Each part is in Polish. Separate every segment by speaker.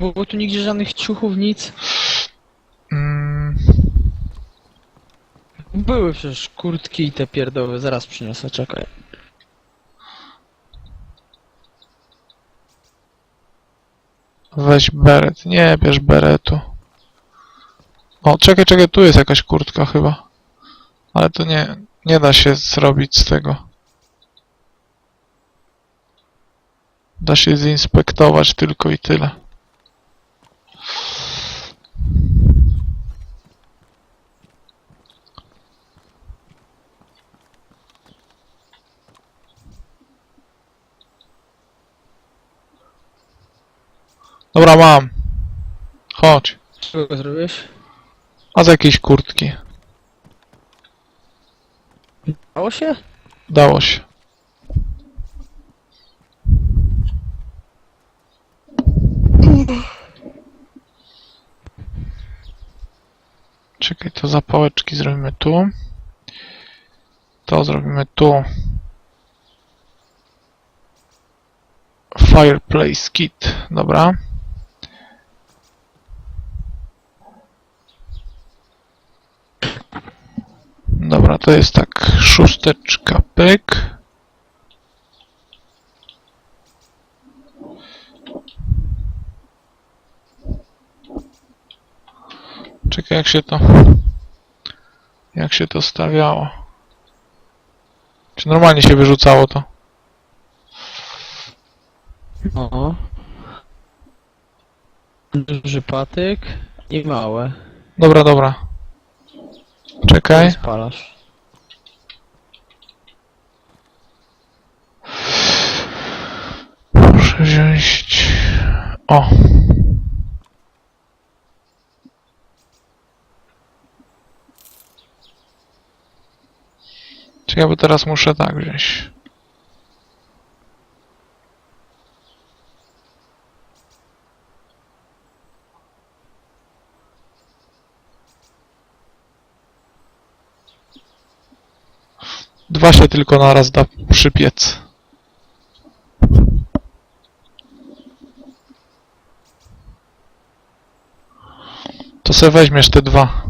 Speaker 1: Było tu nigdzie żadnych ciuchów, nic.
Speaker 2: Mm,
Speaker 1: Były przecież kurtki i te pierdoły, zaraz przyniosę, czekaj.
Speaker 2: weź beret. Nie, bierz beretu. O, czekaj, czekaj, tu jest jakaś kurtka chyba. Ale to nie, nie da się zrobić z tego. Da się zinspektować tylko i tyle. Dobra, mam. Chodź.
Speaker 1: Czego zrobiłeś?
Speaker 2: A z jakiejś kurtki.
Speaker 1: Dało się?
Speaker 2: Dało się. Czekaj, to zapałeczki zrobimy tu. To zrobimy tu. Fireplace kit, dobra. Dobra, to jest tak szósteczka, pyk. Czekaj, jak się to... Jak się to stawiało? Czy normalnie się wyrzucało to?
Speaker 1: O. Duży patyk i małe.
Speaker 2: Dobra, dobra. Czekaj.
Speaker 1: Spalasz.
Speaker 2: Muszę wziąć... O! Czekaj, bo teraz muszę tak wziąć. Dwa się tylko naraz da przypiec. To se weźmiesz te dwa.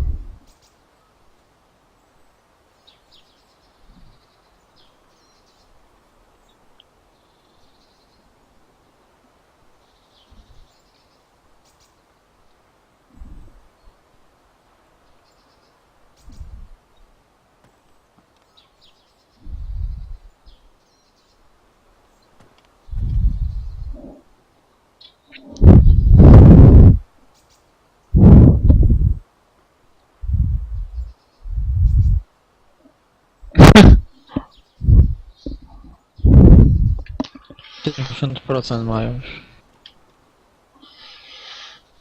Speaker 1: Siedemdziesiąt procent mają już.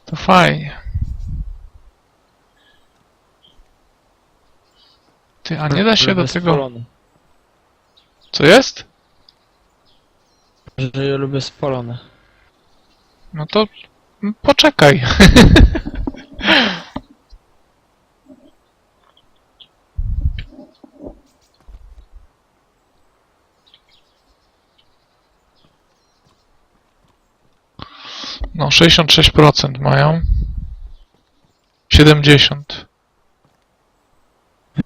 Speaker 2: To fajnie. Ty, a nie da się do tego... Co jest?
Speaker 1: Że ja lubię spalone.
Speaker 2: No to mm, poczekaj. No, 66% mają. 70.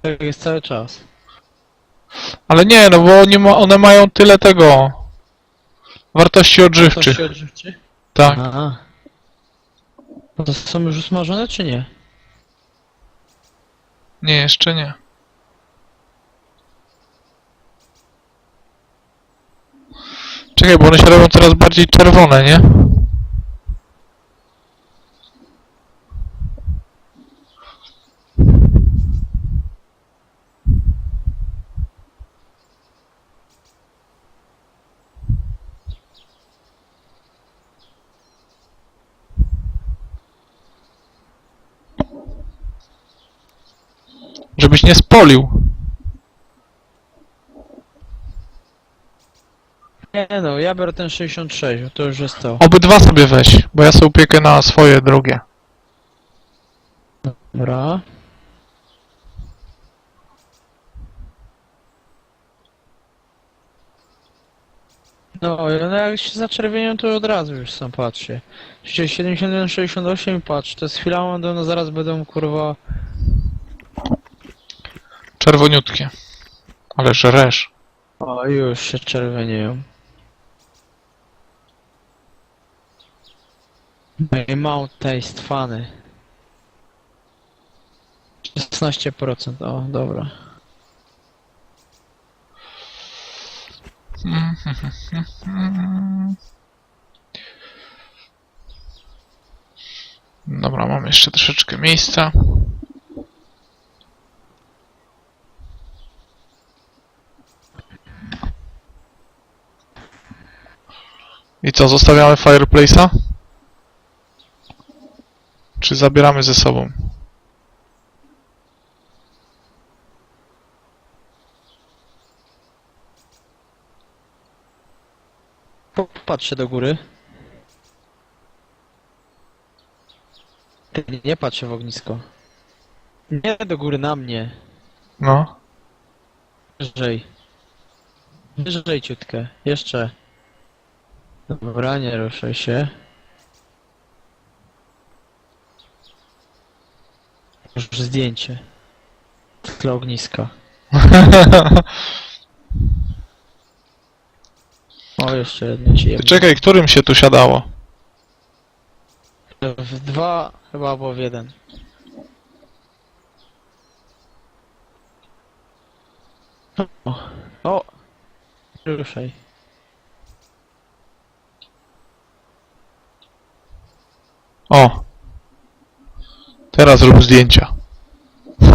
Speaker 1: Tak jest cały czas.
Speaker 2: Ale nie, no bo oni ma, one mają tyle tego. Wartości odżywczych.
Speaker 1: Coś odżywczy?
Speaker 2: Tak.
Speaker 1: A. No to są już usmażone czy nie?
Speaker 2: Nie, jeszcze nie. Czekaj, bo one się robią coraz bardziej czerwone, nie? Żebyś nie spolił.
Speaker 1: Nie no, ja biorę ten 66, bo to już jest to.
Speaker 2: Obydwa sobie weź, bo ja sobie upiekę na swoje drugie.
Speaker 1: Dobra. No, no jak się zaczerwienią, to od razu już sam patrzę. Przecież 71, 68 patrz, to jest chwila, no zaraz będą kurwa...
Speaker 2: Czerwoniutkie. Ale żresz.
Speaker 1: O, już się czerwienieją. My mouth taste funny. 16%, o, dobra.
Speaker 2: Dobra, mam jeszcze troszeczkę miejsca. I co, zostawiamy fireplace'a? Czy zabieramy ze sobą?
Speaker 1: Patrzę do góry. Ty nie patrzę w ognisko. Nie do góry na mnie.
Speaker 2: No.
Speaker 1: Wyżej. Wyżej ciutkę. Jeszcze. Dobra, nie ruszaj się. Już zdjęcie. Dla ogniska. O, jeszcze jedno ci
Speaker 2: czekaj, którym się tu siadało?
Speaker 1: W dwa chyba albo w jeden. O, o, ruszaj.
Speaker 2: O! Teraz rób zdjęcia.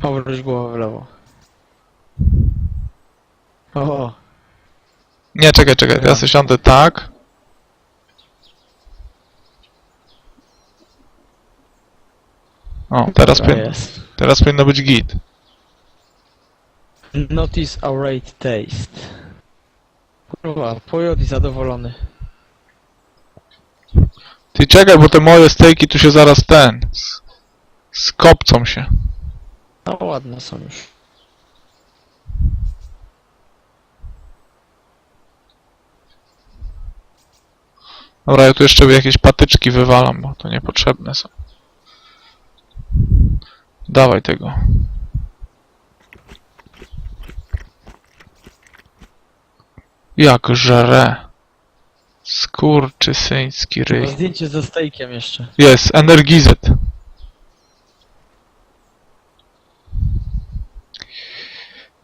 Speaker 1: Powróć głowę w lewo. O,
Speaker 2: Nie, czekaj, czekaj, ja sobie siądę tak. O, teraz, powin, teraz powinno być git.
Speaker 1: Notice our rate taste. Kurwa, pojody zadowolony.
Speaker 2: Ty czekaj, bo te moje stejki tu się zaraz ten... s- Skopcą się.
Speaker 1: No ładne są już.
Speaker 2: Dobra, ja tu jeszcze jakieś patyczki wywalam, bo to niepotrzebne są. Dawaj tego. Jak żre. Skurczysyński
Speaker 1: Chyba
Speaker 2: ryj.
Speaker 1: zdjęcie ze stejkiem jeszcze.
Speaker 2: Jest, energizet.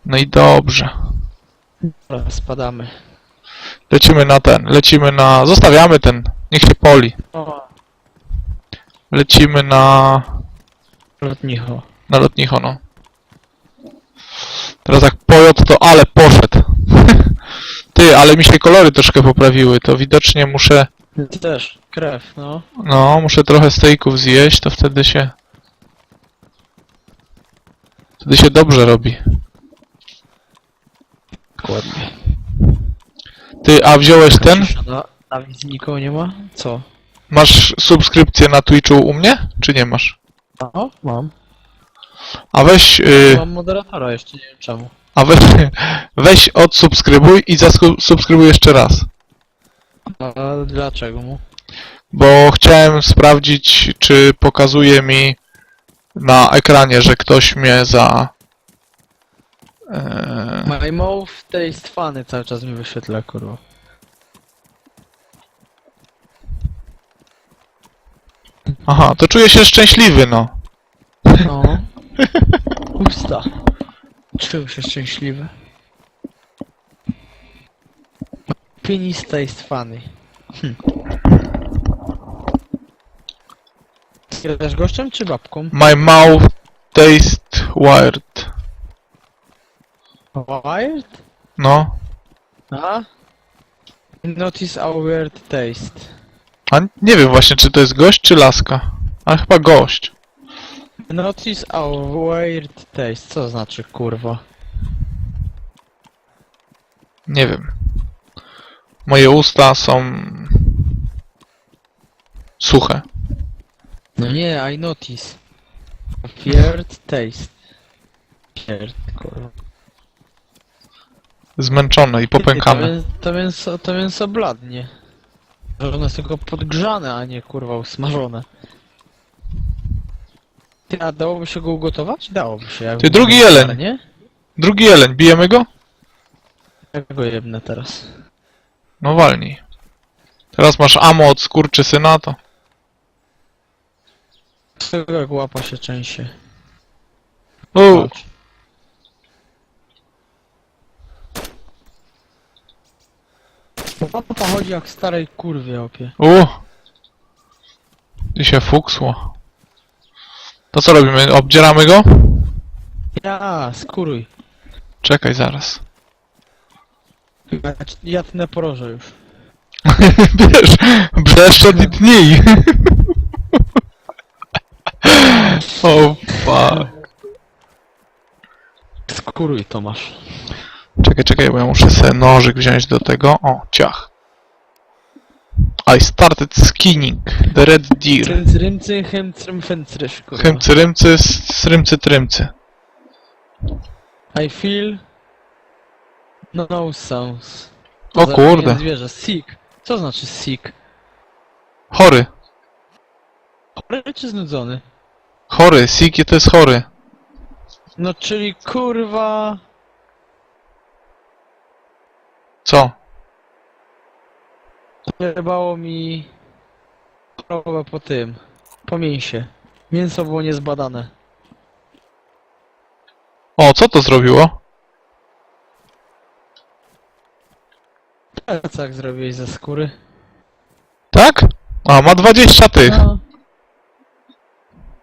Speaker 2: No i dobrze.
Speaker 1: Dobra, spadamy.
Speaker 2: Lecimy na ten, lecimy na... Zostawiamy ten, niech się poli.
Speaker 1: O,
Speaker 2: Lecimy na...
Speaker 1: lotnicho.
Speaker 2: na lotnicho, no. Teraz jak pojot, to ale poszedł. Ty, ale mi się kolory troszkę poprawiły, to widocznie muszę...
Speaker 1: Ty też, krew, no.
Speaker 2: No, muszę trochę stejków zjeść, to wtedy się... Wtedy się dobrze robi.
Speaker 1: Dokładnie.
Speaker 2: Ty, a wziąłeś ten?
Speaker 1: Na, na nikogo nie ma? Co?
Speaker 2: Masz subskrypcję na Twitchu u mnie? Czy nie masz?
Speaker 1: O, mam.
Speaker 2: A weź... Yy,
Speaker 1: Mam moderatora jeszcze, nie wiem czemu.
Speaker 2: A weź... Weź odsubskrybuj i zasubskrybuj jeszcze raz.
Speaker 1: A dlaczego mu?
Speaker 2: Bo chciałem sprawdzić, czy pokazuje mi na ekranie, że ktoś mnie za... Eee,
Speaker 1: My mouth taste funny cały czas mi wyświetla, kurwa.
Speaker 2: aha, to czuję się szczęśliwy, no.
Speaker 1: No. Usta. Czułem się szczęśliwy. Penis taste funny. Hm. Gościem czy babką?
Speaker 2: My mouth taste wired.
Speaker 1: Wired?
Speaker 2: No.
Speaker 1: A? Notice our weird taste.
Speaker 2: A nie wiem właśnie, czy to jest gość, czy laska. Ale chyba gość.
Speaker 1: Notice our weird taste. Co znaczy kurwa?
Speaker 2: Nie wiem. Moje usta są... Suche.
Speaker 1: No nie, I notice. Weird taste. śmierć, kurwa.
Speaker 2: Zmęczone i popękane.
Speaker 1: to mięso, to mięso bladnie. Że ono jest tylko podgrzane, a nie kurwa usmażone. Ty, a dałoby się go ugotować? Dałoby się. jakby
Speaker 2: Ty, drugi
Speaker 1: było
Speaker 2: jeleń.
Speaker 1: żar, Nie?
Speaker 2: Drugi jeleń, bijemy go?
Speaker 1: Jak go jebnę teraz?
Speaker 2: No walnij. Teraz masz amo od skurczysyna, to...
Speaker 1: Z tego jak łapa się częsie.
Speaker 2: U,
Speaker 1: Patrz. Łapa chodzi jak starej kurwie opie.
Speaker 2: u. I się fuksło. To co robimy? Obdzieramy go?
Speaker 1: Ja, skuruj.
Speaker 2: Czekaj zaraz.
Speaker 1: Ja, ja tnę poroże już.
Speaker 2: Wiesz, brzeszczot i tnij. o fuck.
Speaker 1: Skuruj, Tomasz.
Speaker 2: Czekaj, czekaj, bo ja muszę sobie nożyk wziąć do tego. O, ciach. I started skinning the red deer.
Speaker 1: Rymcy, chemcrym, fęcrysz, kurwa.
Speaker 2: Chymcy, rymcy, srymcy, trymcy.
Speaker 1: I feel... No, no sounds.
Speaker 2: O kurde.
Speaker 1: Zwierzę, sick. Co znaczy sick?
Speaker 2: Chory.
Speaker 1: Chory czy znudzony?
Speaker 2: Chory, Siki to jest chory.
Speaker 1: No, czyli kurwa...
Speaker 2: Co?
Speaker 1: Jebało mi... Chorobę po tym. Po mięsie. Mięso było niezbadane.
Speaker 2: O, co to zrobiło?
Speaker 1: Plecak zrobiłeś ze skóry.
Speaker 2: Tak? A, ma 20 tych.
Speaker 1: No.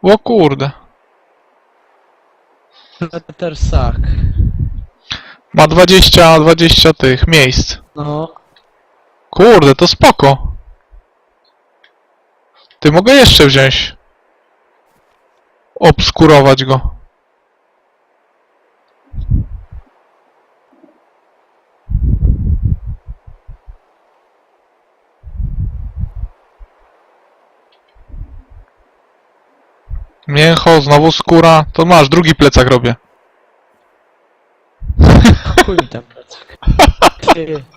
Speaker 2: O kurde.
Speaker 1: Letter sack.
Speaker 2: Ma 20, 20 tych miejsc.
Speaker 1: No.
Speaker 2: Kurde, to spoko. Ty mogę jeszcze wziąć. Obskurować go. Mięcho, znowu skóra. To masz, drugi plecak robię.
Speaker 1: Chuj mi ten plecak. Ty.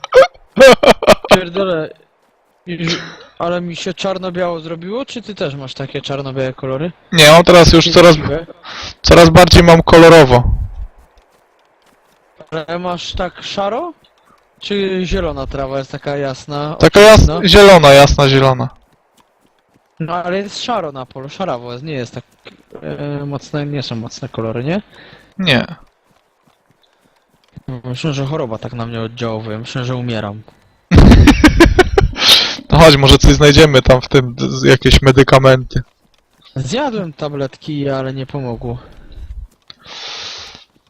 Speaker 1: Pierdolę. Już- Ale mi się czarno-biało zrobiło, czy ty też masz takie czarno-białe kolory?
Speaker 2: Nie, on teraz już coraz,
Speaker 1: Dziwne.
Speaker 2: coraz bardziej mam kolorowo.
Speaker 1: Ale masz tak szaro? Czy zielona trawa jest taka jasna?
Speaker 2: Taka jasna, zielona, jasna, zielona.
Speaker 1: No ale jest szaro na polu, szarawo jest, nie jest tak e, mocne, nie są mocne kolory, nie?
Speaker 2: Nie.
Speaker 1: Myślę, że choroba tak na mnie oddziałuje, myślę, że umieram.
Speaker 2: No chodź, może coś znajdziemy tam w tym, z- jakieś medykamenty.
Speaker 1: Zjadłem tabletki, ale nie pomogło.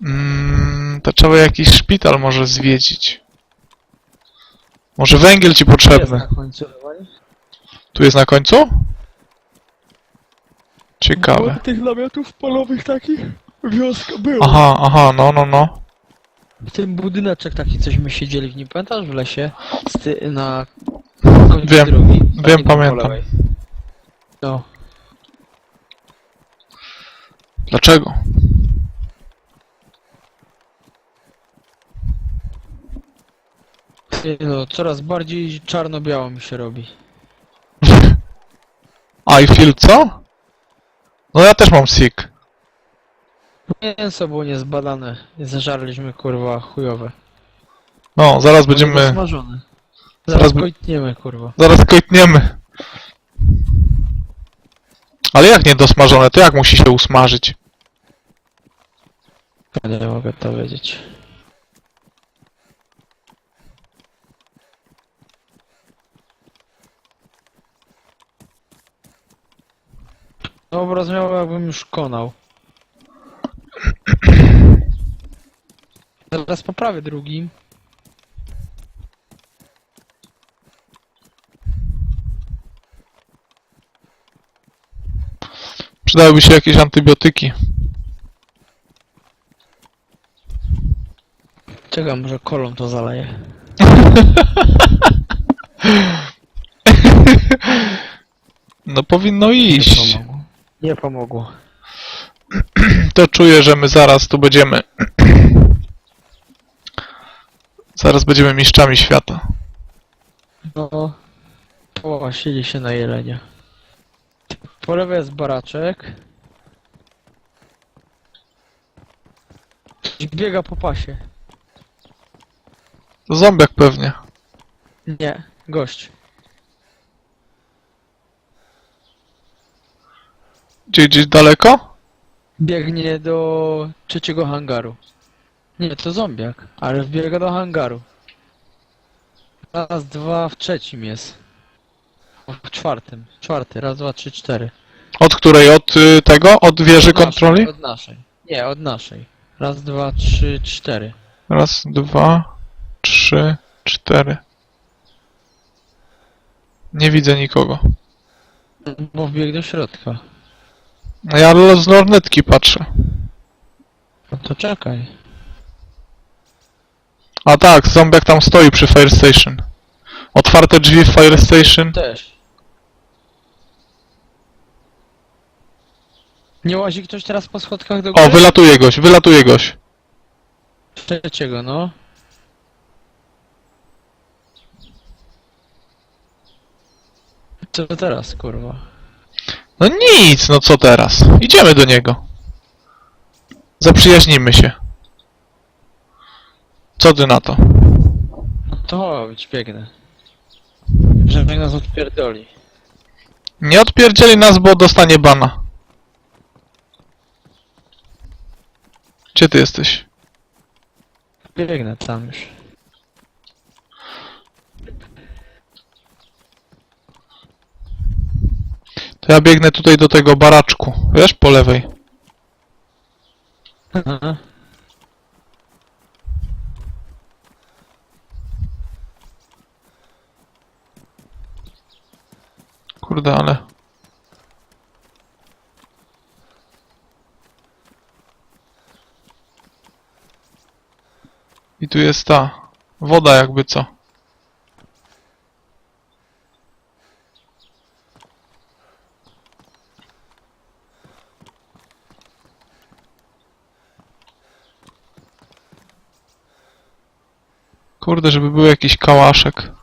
Speaker 2: Mm, to trzeba jakiś szpital może zwiedzić. Może węgiel ci
Speaker 1: Jest
Speaker 2: potrzebny.
Speaker 1: na końcu.
Speaker 2: Tu jest na końcu? Ciekawe.
Speaker 1: Było tych namiotów polowych takich wioska było.
Speaker 2: Aha, aha, no, no, no.
Speaker 1: W tym budyneczek taki coś my siedzieli w nim, pamiętasz w lesie? Z ty, na końcu
Speaker 2: Wiem,
Speaker 1: drogi.
Speaker 2: wiem, pamiętam.
Speaker 1: No.
Speaker 2: Dlaczego?
Speaker 1: Ty, No, coraz bardziej czarno-biało mi się robi.
Speaker 2: I feel co? No ja też mam sick.
Speaker 1: Mięso było niezbadane. Zażarliśmy kurwa chujowe.
Speaker 2: No, zaraz będziemy...
Speaker 1: Smażone.
Speaker 2: Zaraz
Speaker 1: Zaraz
Speaker 2: by-
Speaker 1: kojtniemy kurwa.
Speaker 2: Zaraz kojtniemy. Ale jak nie dosmażone, to jak musi się usmażyć?
Speaker 1: Nie mogę to wiedzieć. Obraz miał jakbym już konał. Zaraz poprawię drugim.
Speaker 2: Przydałyby się jakieś antybiotyki.
Speaker 1: Czekam, może kolą to zaleje.
Speaker 2: No powinno iść.
Speaker 1: pomogło. Nie pomogło.
Speaker 2: to czuję, że my zaraz tu będziemy. zaraz będziemy mistrzami świata.
Speaker 1: No, połasili się na jelenia. Po lewej jest baraczek. Ktoś Biega po pasie.
Speaker 2: To zombiak pewnie.
Speaker 1: Nie, gość.
Speaker 2: Gdzie, gdzieś daleko?
Speaker 1: Biegnie do trzeciego hangaru. Nie, to zombiak, ale wbiega do hangaru. Raz, dwa, w trzecim jest. W czwartym. Czwarty, raz, dwa, trzy, cztery.
Speaker 2: Od której? Od y, tego? Od wieży
Speaker 1: Od naszej,
Speaker 2: kontroli?
Speaker 1: Od naszej. Nie, od naszej. Raz, dwa, trzy, cztery.
Speaker 2: Raz, dwa, trzy, cztery. Nie widzę nikogo.
Speaker 1: Bo wbiegł do środka.
Speaker 2: No Ja z lornetki patrzę.
Speaker 1: No to czekaj.
Speaker 2: A tak, zombiak tam stoi przy Fire Station. Otwarte drzwi w Fire Station.
Speaker 1: Też. Nie łazi ktoś teraz po schodkach do góry?
Speaker 2: O, wylatuje goś, wylatuje goś.
Speaker 1: Trzeciego, no. Co teraz, kurwa?
Speaker 2: No nic, no co teraz? Idziemy do niego. Zaprzyjaźnimy się. Co ty na to?
Speaker 1: No to chodź, biegnę. Żeby nas odpierdoli.
Speaker 2: Nie odpierdzieli nas, bo dostanie bana. Gdzie ty jesteś?
Speaker 1: Biegnę tam już.
Speaker 2: To ja biegnę tutaj do tego baraczku. Wiesz, po lewej.
Speaker 1: Aha.
Speaker 2: Kurde, ale... I tu jest ta... Woda jakby co. Kurde, żeby był jakiś kałaszek.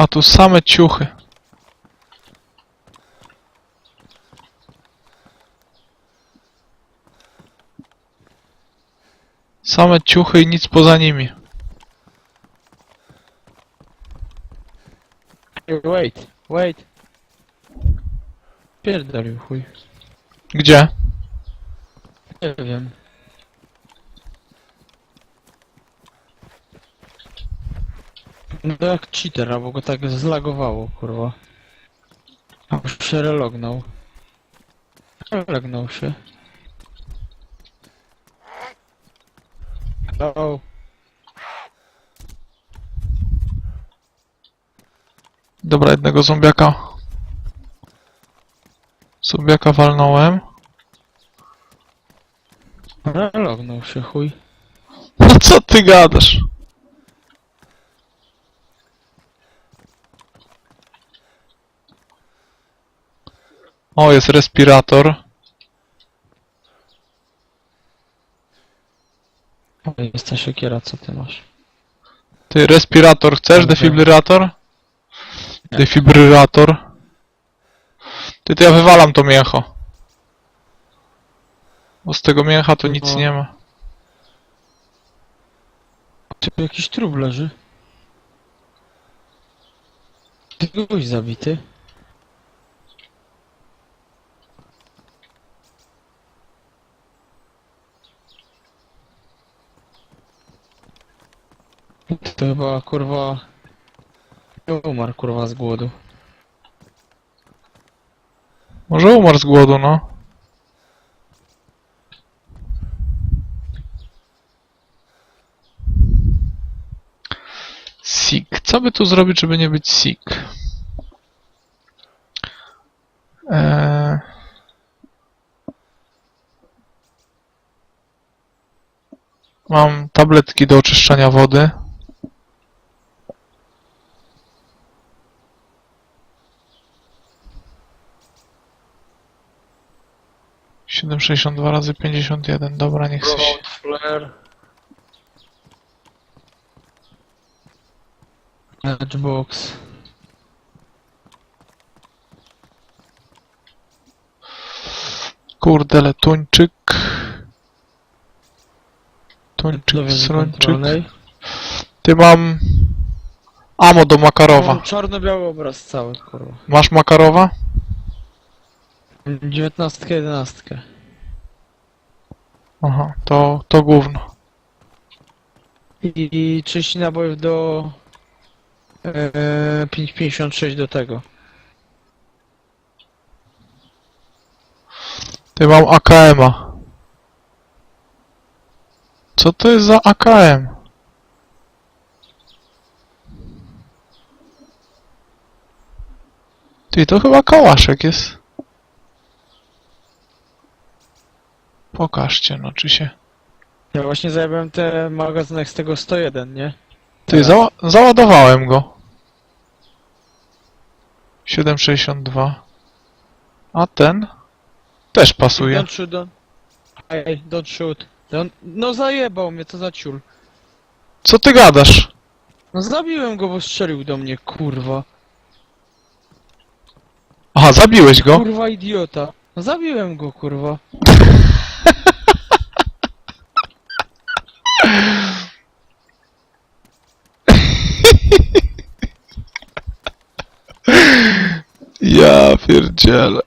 Speaker 2: A tu same ciuchy. Same ciuchy i nic poza nimi.
Speaker 1: Wait, wait. Pierdolił chuj.
Speaker 2: Gdzie?
Speaker 1: Nie wiem. No jak cheater, albo go tak zlagowało, kurwa. A już się relognął. Relognął się. Hello.
Speaker 2: Dobra, jednego zombiaka. Zombiaka walnąłem.
Speaker 1: Relognął się, chuj.
Speaker 2: No co ty gadasz? O, jest respirator.
Speaker 1: O, jest ta siekiera, co ty masz?
Speaker 2: Ty, respirator chcesz? Defibrylator? Defibrylator. Ty, to ja wywalam to mięcho. Bo z tego mięcha to nic nie ma.
Speaker 1: Tu jakiś trup leży. Ty goś zabity. To chyba kurwa... Umarł kurwa z głodu.
Speaker 2: Może umarł z głodu, no. Sik. Co by tu zrobić, żeby nie być sik? Eee... Mam tabletki do oczyszczania wody. Siedem sześćdziesiąt dwa razy pięćdziesiąt jeden. Dobra, niech się.
Speaker 1: Road flare. Matchbox.
Speaker 2: Kurde, ale tuńczyk. Srończyk.
Speaker 1: kontrolnej.
Speaker 2: Ty mam... Amo do Makarowa.
Speaker 1: Czarno-biały obraz cały, kurwa.
Speaker 2: Masz Makarowa?
Speaker 1: 19, 11.
Speaker 2: Aha, to, to gówno.
Speaker 1: I, i 30 nabojów do... E, 5,56 do tego.
Speaker 2: Ty mam AKM-a. Co to jest za AKM? Ty, to chyba kałaszek jest. Pokażcie, no czy się...
Speaker 1: Ja właśnie zajebałem ten magazynek z tego 101, nie?
Speaker 2: Ty, zała załadowałem go. 7,62. A ten? Też pasuje.
Speaker 1: Don't shoot, don't... Ej, don't shoot. Don't... No zajebał mnie, to za ciul.
Speaker 2: Co ty gadasz?
Speaker 1: No zabiłem go, bo strzelił do mnie, kurwa.
Speaker 2: Aha, zabiłeś go?
Speaker 1: Kurwa idiota. No zabiłem go, kurwa.
Speaker 2: Ja pierdzielę.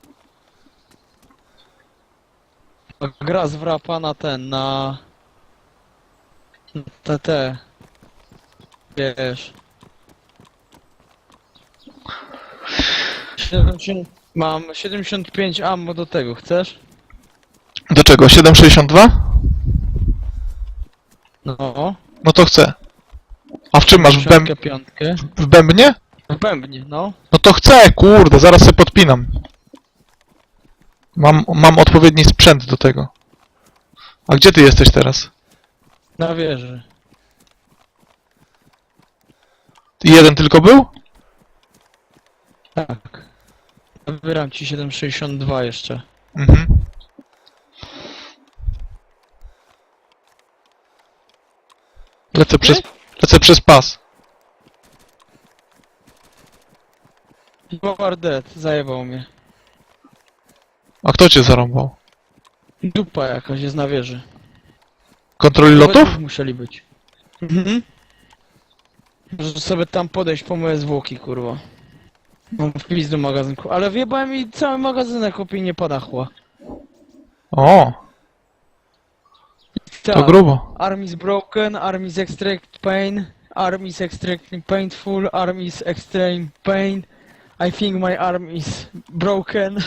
Speaker 1: Gra z wrapa na ten, na... na TT. Wiesz. 70... Mam 75 ammo do tego, chcesz?
Speaker 2: Do czego? 7,62?
Speaker 1: No.
Speaker 2: No to chcę. A w czym masz? W, bęb
Speaker 1: piątkę.
Speaker 2: w bębnie?
Speaker 1: Bębnie, no.
Speaker 2: No to chcę, kurde, zaraz se podpinam. Mam, mam odpowiedni sprzęt do tego. A gdzie ty jesteś teraz?
Speaker 1: Na wieży.
Speaker 2: Jeden tylko był?
Speaker 1: Tak. Wybieram ci 7,62 jeszcze.
Speaker 2: Mhm. Lecę przez, lecę przez pas.
Speaker 1: You are dead, zajebał mnie.
Speaker 2: A kto cię zarąbał?
Speaker 1: Dupa jakaś jest na wieży.
Speaker 2: Kontroli lotów?
Speaker 1: dwóch musieli być. Mhm. Możesz sobie tam podejść po moje zwłoki, kurwa. Mam wpis do magazynku, ale wjebałem mi cały magazynek opinie padachła.
Speaker 2: O, to
Speaker 1: Tak.
Speaker 2: grubo.
Speaker 1: Arm is broken, arm is extract pain, arm is painful, arm is extreme pain. I think my arm is broken.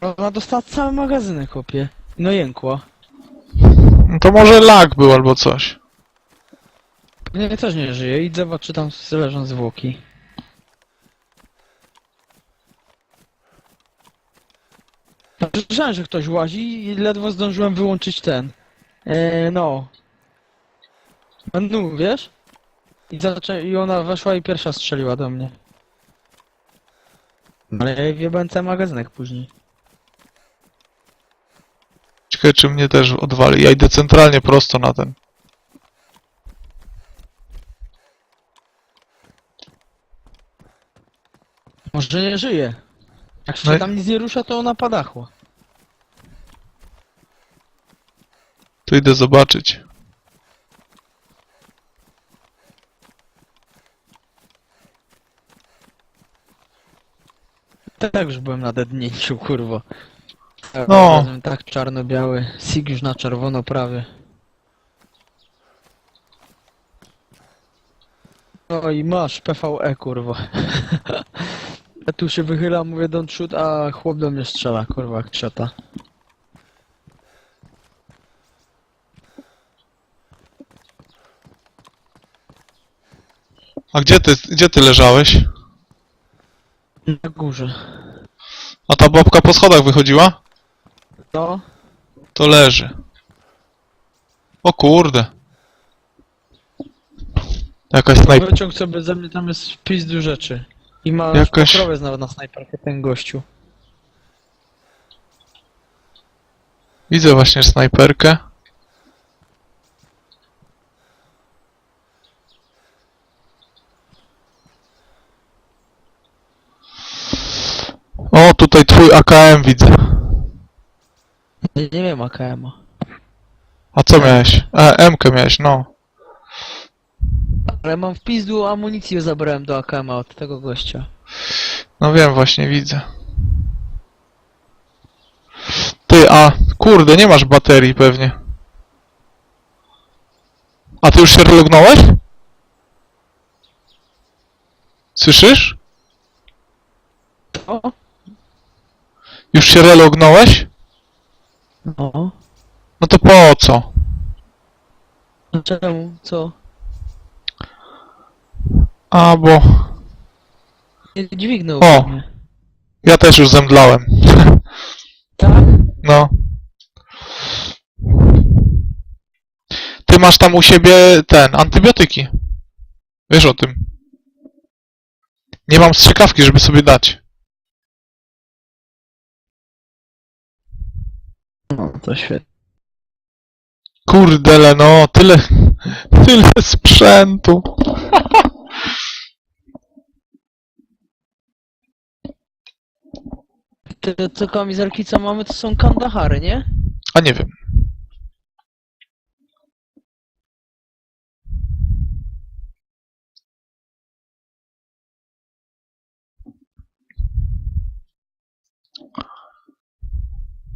Speaker 1: Ona dostała cały magazynek, kopie. No jękła.
Speaker 2: No to może lag był albo coś.
Speaker 1: Nie, też nie żyje. Idź zobacz, czy tam leżą zwłoki. Słyszałem, że ktoś łazi i ledwo zdążyłem wyłączyć ten. Eee, no. No, wiesz? I, zaczę... I ona weszła i pierwsza strzeliła do mnie. Ale ja jej wjebałem cały magazynek później.
Speaker 2: Ciekawe czy mnie też odwali. Ja idę centralnie prosto na ten.
Speaker 1: Może nie żyje. Jak się
Speaker 2: No i-
Speaker 1: tam nic nie rusza, to ona padachła.
Speaker 2: To idę zobaczyć.
Speaker 1: Tak już byłem na dednięciu, kurwa.
Speaker 2: No.
Speaker 1: Razem Tak czarno-biały. Sig już na czerwono prawie. No i masz PVE, kurwa. Ja tu się wychylam, mówię don't shoot, a chłop do mnie strzela, kurwa, jak ciota.
Speaker 2: A gdzie ty, gdzie ty leżałeś?
Speaker 1: Na górze.
Speaker 2: A ta babka po schodach wychodziła?
Speaker 1: No,
Speaker 2: To leży. O kurde. Jakaś snajp...
Speaker 1: wyciąg sobie ze mnie, tam jest wpis do rzeczy. I ma
Speaker 2: Jakaś-
Speaker 1: Jakaś... pokrowiec nawet na snajperkę ten gościu.
Speaker 2: Widzę właśnie snajperkę. O, tutaj twój AKM widzę.
Speaker 1: Nie, nie wiem AKM-a.
Speaker 2: A co miałeś? E, M-kę miałeś, no.
Speaker 1: Ale mam wpis do amunicji zabrałem do AKM-a od tego gościa.
Speaker 2: No wiem, właśnie widzę. Ty, a kurde, nie masz baterii pewnie. A ty już się relognąłeś? Słyszysz?
Speaker 1: O,
Speaker 2: Już się relognąłeś?
Speaker 1: no.
Speaker 2: No to po co?
Speaker 1: No Czemu? Co?
Speaker 2: A, bo
Speaker 1: Nie dźwignął
Speaker 2: O.
Speaker 1: mnie.
Speaker 2: ja też już zemdlałem.
Speaker 1: Tak?
Speaker 2: No. Ty masz tam u siebie ten, antybiotyki. Wiesz o tym. Nie mam strzykawki, żeby sobie dać.
Speaker 1: No, to świetnie.
Speaker 2: Kurdele, no, tyle, tyle sprzętu.
Speaker 1: Te, te kamizelki co mamy to są kandahary, nie?
Speaker 2: A nie wiem.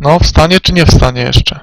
Speaker 2: No, wstanie czy nie wstanie jeszcze?